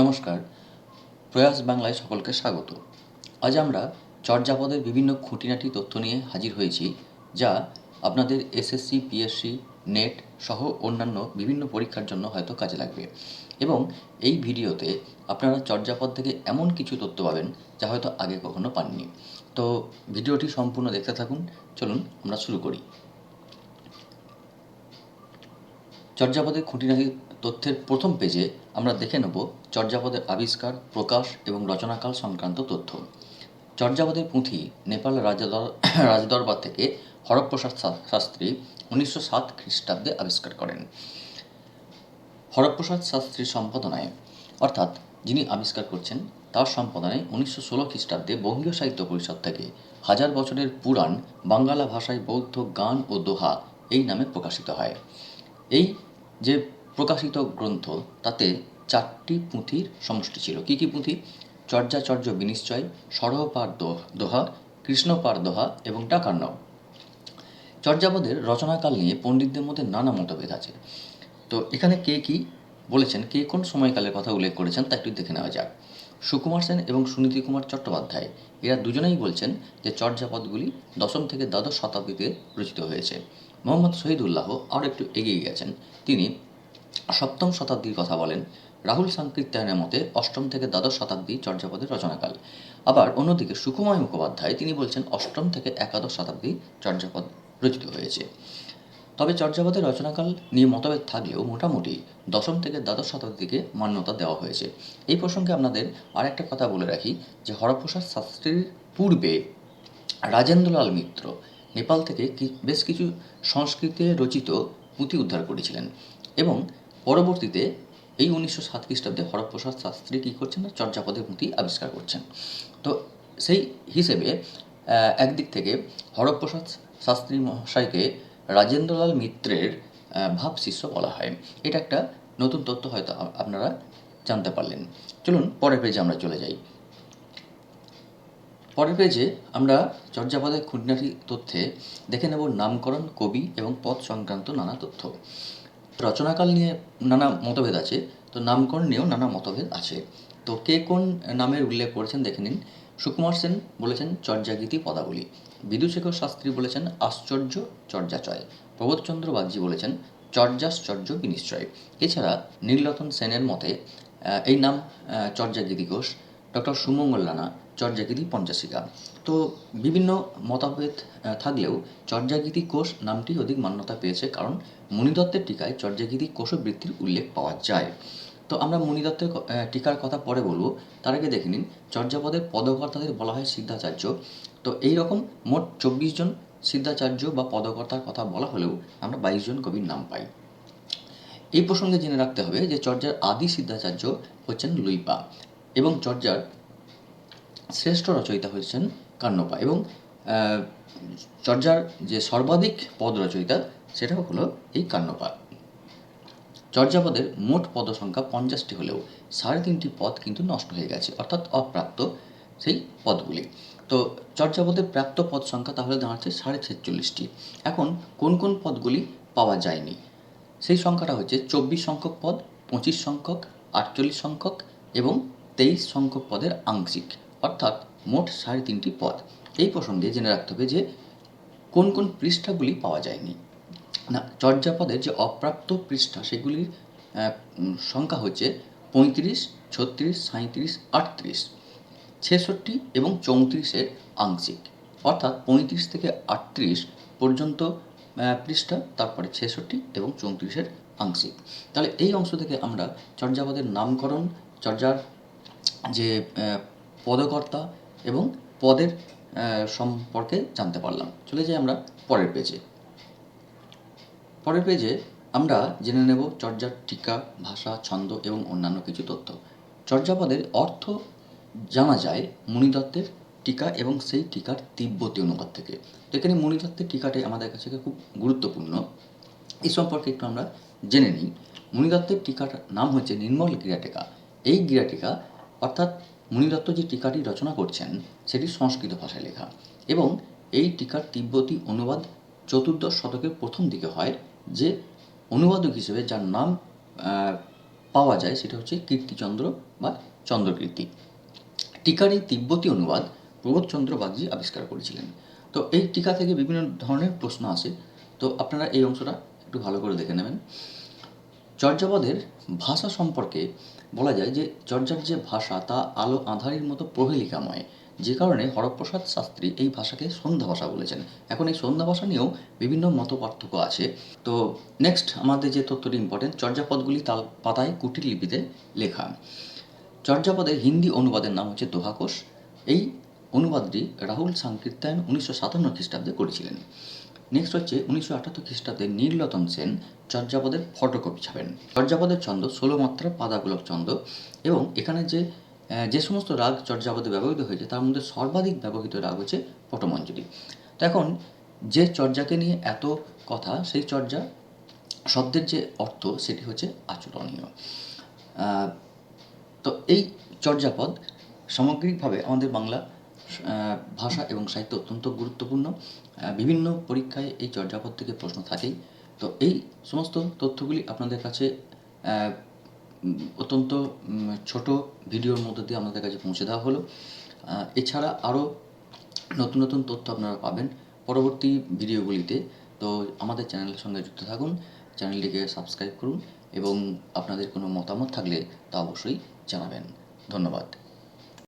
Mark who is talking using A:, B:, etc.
A: নমস্কার। প্রয়াস বাংলায় সকলকে স্বাগত। আজ আমরা চর্যাপদের বিভিন্ন খুঁটিনাটি তথ্য নিয়ে হাজির হয়েছি, যা আপনাদের এসএসসি, পিএসসি, নেট সহ অন্যান্য বিভিন্ন পরীক্ষার জন্য হয়তো কাজে লাগবে। এবং এই ভিডিওতে আপনারা চর্যাপদ থেকে এমন কিছু তথ্য পাবেন, যা হয়তো আগে কখনো পাননি। তো ভিডিওটি সম্পূর্ণ দেখতে থাকুন। চলুন আমরা শুরু করি। চর্যাপদের খুঁটিনাটি তথ্যের প্রথম পেজে আমরা দেখে নেব চর্যাপদের আবিষ্কার, প্রকাশ এবং রচনাকাল সংক্রান্ত তথ্য। চর্যাপদের পুঁথি নেপাল রাজদর, রাজদরবার থেকে হরপ্রসাদ শাস্ত্রী উনিশশো সাত খ্রিস্টাব্দে আবিষ্কার করেন। হরপ্রসাদ শাস্ত্রীর সম্পাদনায়, অর্থাৎ যিনি আবিষ্কার করছেন, তার সম্পাদনায় উনিশশো ষোলো খ্রিস্টাব্দে বঙ্গীয় সাহিত্য পরিষদ থেকে হাজার বছরের পুরাণ বাংলা ভাষায় বৌদ্ধ গান ও দোহা এই নামে প্রকাশিত হয়। এই যে প্রকাশিত গ্রন্থ, তাতে চারটি পুঁথির সমষ্টি ছিল। কি কি পুঁথি? চর্যাচর্য বিনিশ্চয় সরহপার দোহা কৃষ্ণপার দোহা এবং ডাকার্ণব চর্যাপদের রচনাকাল নিয়ে পণ্ডিতদের মধ্যে নানা মতভেদ আছে। তো এখানে কে কি বলেছেন, কে কোন সময়কালের কথা উল্লেখ করেছেন, তা একটু দেখে নেওয়া যাক। সুকুমার সেন এবং সুনীতি কুমার চট্টোপাধ্যায়, এরা দুজনেই বলছেন যে চর্যাপদগুলি দশম থেকে দ্বাদশ শতাব্দীতে রচিত হয়েছে। মোহাম্মদ শহীদুল্লাহ আরও একটু এগিয়ে গেছেন। তিনি সপ্তম শতাব্দীর কথা বলেন, রাহুল সাংকৃত্যায়নের মতে অষ্টম থেকে দ্বাদশ শতাব্দী চর্যাপদের রচনাকাল। আবার অন্যদিকে সুকুমার মুখোপাধ্যায় তিনি বলছেন, অষ্টম থেকে একাদশ শতাব্দী চর্যাপদ রচিত হয়েছে। তবে চর্যাপদের রচনাকাল নিয়ে মতভেদ থাকলেও মোটামুটি দশম থেকে দ্বাদশ শতাব্দীকে মান্যতা দেওয়া হয়েছে। এই প্রসঙ্গে আপনাদের আরেকটা কথা বলে রাখি, যে হরপ্রসাদ শাস্ত্রীর পূর্বে রাজেন্দ্রলাল মিত্র নেপাল থেকে বেশ কিছু সংস্কৃতে রচিত পুঁথি উদ্ধার করেছিলেন এবং পরবর্তীতে এই উনিশশো সাত খ্রিস্টাব্দে হরপ্রসাদ শাস্ত্রী কী করছেন না? চর্যাপদের পুঁথি আবিষ্কার করছেন। তো সেই হিসেবে একদিক থেকে হরপ্রসাদ শাস্ত্রী মহাশয়কে রাজেন্দ্রলাল মিত্রের ভাব শিষ্য বলা হয়। এটা একটা নতুন তথ্য হয়তো আপনারা জানতে পারলেন। চলুন, পরের পেজে আমরা চলে যাই। পরের পেজে আমরা চর্যাপদের খুঁটিনাটি তথ্যে দেখে নেব নামকরণ, কবি এবং পদ সংক্রান্ত নানা তথ্য। রচনাকাল নিয়ে নানা মতভেদ আছে, তো নামকরণ নিয়েও নানা মতভেদ আছে। তো কে কোন নামের উল্লেখ করেছেন দেখে নিন। সুকুমার সেন বলেছেন চর্যাগীতি পদাবলী। বিদুশেখর শাস্ত্রী বলেছেন আশ্চর্য চর্যাচয়। প্রবোধচন্দ্র বাগজি বলেছেন চর্যাশ্চর্য বিনিশ্চয়। এছাড়া নীলরতন সেনের মতে এই নাম চর্যাগীতি ঘোষ, ডক্টর সুমঙ্গল রানা চর্যাগীতি পঞ্চাশিকা। তো বিভিন্ন মতভেদ থাকলেও চর্যাগীতি কোষ নামটি অধিক মান্যতা পেয়েছে কারণ মুনিদত্তের টিকায় চর্যাগীতি কোষবৃত্তির উল্লেখ পাওয়া যায়। তো আমরা আহ, টিকার কথা পরে বলব। তার আগে দেখে নিন চর্যাপদের পদকর্তাদের বলা হয় সিদ্ধাচার্য। তো এই রকম মোট চব্বিশ জন সিদ্ধাচার্য বা পদকর্তার কথা বলা হলেও আমরা বাইশ জন কবির নাম পাই। এই প্রসঙ্গে জেনে রাখতে হবে যে চর্যার আদি সিদ্ধাচার্য হচ্ছেন লুইপা এবং চর্যার শ্রেষ্ঠ রচয়িতা হয়েছেন কান্নপা এবং চর্যার যে সর্বাধিক পদ রচয়িতা সেটা হলো এই কান্নপা। চর্যাপদের মোট পদ সংখ্যা পঞ্চাশটি হলেও সাড়ে তিনটি পদ কিন্তু নষ্ট হয়ে গেছে, অর্থাৎ অপ্রাপ্ত সেই পদগুলি। তো চর্যাপদের প্রাপ্ত পদ সংখ্যা তাহলে দাঁড়াচ্ছে সাড়ে ছেচল্লিশটি। এখন কোন কোন পদগুলি পাওয়া যায়নি? সেই সংখ্যাটা হচ্ছে চব্বিশ সংখ্যক পদ, পঁচিশ সংখ্যক, আটচল্লিশ সংখ্যক এবং তেইশ সংখ্যক পদের আংশিক। অর্থাৎ মোট সাড়ে তিনটি পদ। এই প্রসঙ্গে জেনে রাখতে হবে যে কোন কোন পৃষ্ঠাগুলি পাওয়া যায়নি। না, চর্যাপদের যে অপ্রাপ্ত পৃষ্ঠা সেগুলির সংখ্যা হচ্ছে পঁয়ত্রিশ, ছত্রিশ সাঁত্রিশ আটত্রিশ। ছেষট্টি এবং চৌত্রিশের আংশিক। অর্থাৎ পঁয়ত্রিশ থেকে আটত্রিশ পর্যন্ত পৃষ্ঠা, তারপরে ছেষট্টি এবং চৌত্রিশের আংশিক। তাহলে এই অংশ থেকে আমরা চর্যাপদের নামকরণ, চর্যার যে পদকর্তা এবং পদের সম্পর্কে জানতে পারলাম। চলে যাই আমরা পরের পেজে পরের পেজে আমরা জেনে নেব চর্যার টিকা ভাষা, ছন্দ এবং অন্যান্য কিছু তথ্য। চর্যাপদের অর্থ জানা যায় মুনিদত্তের টিকা এবং সেই টিকার তিব্বতী অনুবাদ থেকে। তো এখানে মুনিদত্তের টিকাটাই আমাদের কাছে খুব গুরুত্বপূর্ণ। এই সম্পর্কে একটু আমরা জেনে নিই। মণিদত্তের টিকার নাম হচ্ছে নির্মল গিরাটিকা এই গিরাটিকা অর্থাৎ মুনিদত্ত যে টিকাটি রচনা করছেন, সেটি সংস্কৃত ভাষায় লেখা এবং এই টিকার তিব্বতী অনুবাদ চতুর্দশ শতকের প্রথম দিকে হয়, যে অনুবাদক হিসেবে যার নাম পাওয়া যায় সেটা হচ্ছে কীর্তিচন্দ্র বা চন্দ্রকীর্তি। টিকার এই তিব্বতী অনুবাদ প্রবোধচন্দ্র বাগজি আবিষ্কার করেছিলেন। তো এই টিকা থেকে বিভিন্ন ধরনের প্রশ্ন আসে। তো আপনারা এই অংশটা একটু ভালো করে দেখে নেবেন। চর্যাপদের ভাষা সম্পর্কে বলা যায় যে চর্যার যে ভাষা তা আলো আঁধারির মতো প্রহেলিকাময়, যে কারণে হরপ্রসাদ শাস্ত্রী এই ভাষাকে সন্ধ্যা ভাষা বলেছেন। এখন এই সন্ধ্যা ভাষা নিয়েও বিভিন্ন মত পার্থক্য আছে। তো নেক্সট আমাদের যে তথ্যটি ইম্পর্টেন্ট চর্যাপদগুলি তাল পাতায় কুটির লিপিতে লেখা। চর্যাপদের হিন্দি অনুবাদের নাম হচ্ছে দোহাকোষ। এই অনুবাদটি রাহুল সাংকীর্তায়ন উনিশশো সাতান্ন খ্রিস্টাব্দে করেছিলেন। নেক্সট হচ্ছে উনিশশো আটাত্তর খ্রিস্টাব্দে নীলরতন সেন চর্যাপদের ফটোকপি ছাপেন। চর্যাপদের ছন্দ ষোলো মাত্রা পাদাগুলক ছন্দ এবং এখানে যে যে সমস্ত রাগ চর্যাপদে ব্যবহৃত হয়েছে, তার মধ্যে সর্বাধিক ব্যবহৃত রাগ হচ্ছে পটমঞ্জরি তো এখন যে চর্যাকে নিয়ে এত কথা, সেই চর্যা শব্দের যে অর্থ, সেটি হচ্ছে আচরণীয়। তো এই চর্যাপদ সামগ্রিকভাবে আমাদের বাংলা ভাষা এবং সাহিত্য অত্যন্ত গুরুত্বপূর্ণ। বিভিন্ন পরীক্ষায় এই চর্যাপদ থেকে প্রশ্ন থাকেই। তো এই সমস্ত তথ্যগুলি আপনাদের কাছে অত্যন্ত ছোট ভিডিওর মধ্যে দিয়ে আপনাদের কাছে পৌঁছে দেওয়া হলো। এছাড়া আরও নতুন নতুন তথ্য আপনারা পাবেন পরবর্তী ভিডিওগুলিতে। তো আমাদের চ্যানেলের সঙ্গে যুক্ত থাকুন, চ্যানেলটিকে সাবস্ক্রাইব করুন এবং আপনাদের কোনো মতামত থাকলে তা অবশ্যই জানাবেন। ধন্যবাদ।